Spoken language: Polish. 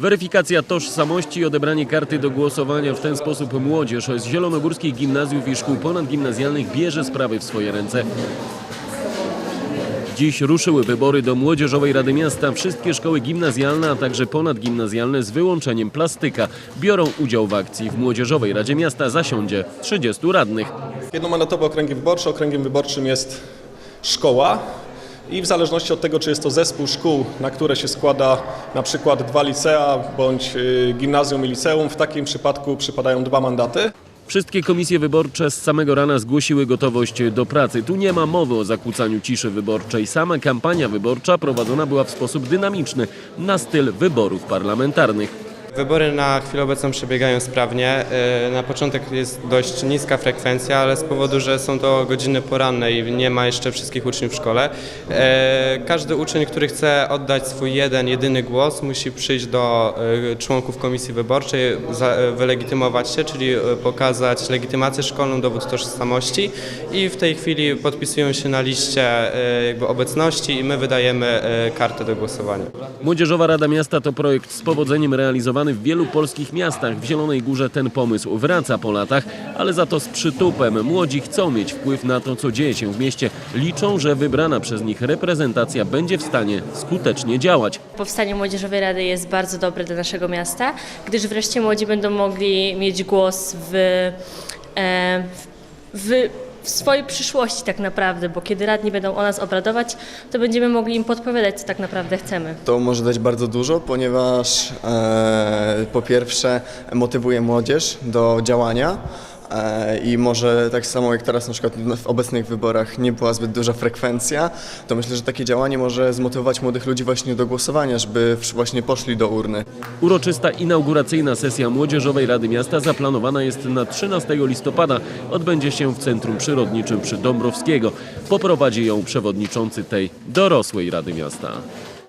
Weryfikacja tożsamości i odebranie karty do głosowania w ten sposób młodzież z zielonogórskich gimnazjów i szkół ponadgimnazjalnych bierze sprawy w swoje ręce. Dziś ruszyły wybory do Młodzieżowej Rady Miasta. Wszystkie szkoły gimnazjalne, a także ponadgimnazjalne z wyłączeniem plastyka biorą udział w akcji. W Młodzieżowej Radzie Miasta zasiądzie 30 radnych. Jednomandatowe okręgi wyborcze. Okręgiem wyborczym jest szkoła i w zależności od tego, czy jest to zespół szkół, na które się składa na przykład dwa licea bądź y, gimnazjum i liceum, w takim przypadku przypadają dwa mandaty. Wszystkie komisje wyborcze z samego rana zgłosiły gotowość do pracy. Tu nie ma mowy o zakłócaniu ciszy wyborczej. Sama kampania wyborcza prowadzona była w sposób dynamiczny, na styl wyborów parlamentarnych. Wybory na chwilę obecną przebiegają sprawnie. E, Na początek jest dość niska frekwencja, ale z powodu, że są to godziny poranne i nie ma jeszcze wszystkich uczniów w szkole, e, każdy uczeń, który chce oddać swój jeden, jedyny głos, musi przyjść do e, członków komisji wyborczej, wylegitymować się, czyli pokazać legitymację szkolną, dowód tożsamości i w tej chwili podpisują się na liście jakby obecności i my wydajemy kartę do głosowania. Młodzieżowa Rada Miasta to projekt z powodzeniem realizowany w wielu polskich miastach. W Zielonej Górze ten pomysł wraca po latach, ale za to z przytupem. Młodzi chcą mieć wpływ na to, co dzieje się w mieście. Liczą, że wybrana przez nich reprezentacja będzie w stanie skutecznie działać. Powstanie Młodzieżowej Rady jest bardzo dobre dla naszego miasta, gdyż wreszcie młodzi będą mogli mieć głos w, e, w, w swojej przyszłości tak naprawdę, bo kiedy radni będą o nas obradować, to będziemy mogli im podpowiadać, co tak naprawdę chcemy. To może dać bardzo dużo, ponieważ e, po pierwsze motywuje młodzież do działania i może tak samo jak teraz na przykład w obecnych wyborach nie była zbyt duża frekwencja, to myślę, że takie działanie może zmotywować młodych ludzi właśnie do głosowania, żeby właśnie poszli do urny. Uroczysta inauguracyjna sesja Młodzieżowej Rady Miasta zaplanowana jest na 13 listopada. Odbędzie się w Centrum Przyrodniczym przy Dąbrowskiego. Poprowadzi ją przewodniczący tej dorosłej Rady Miasta.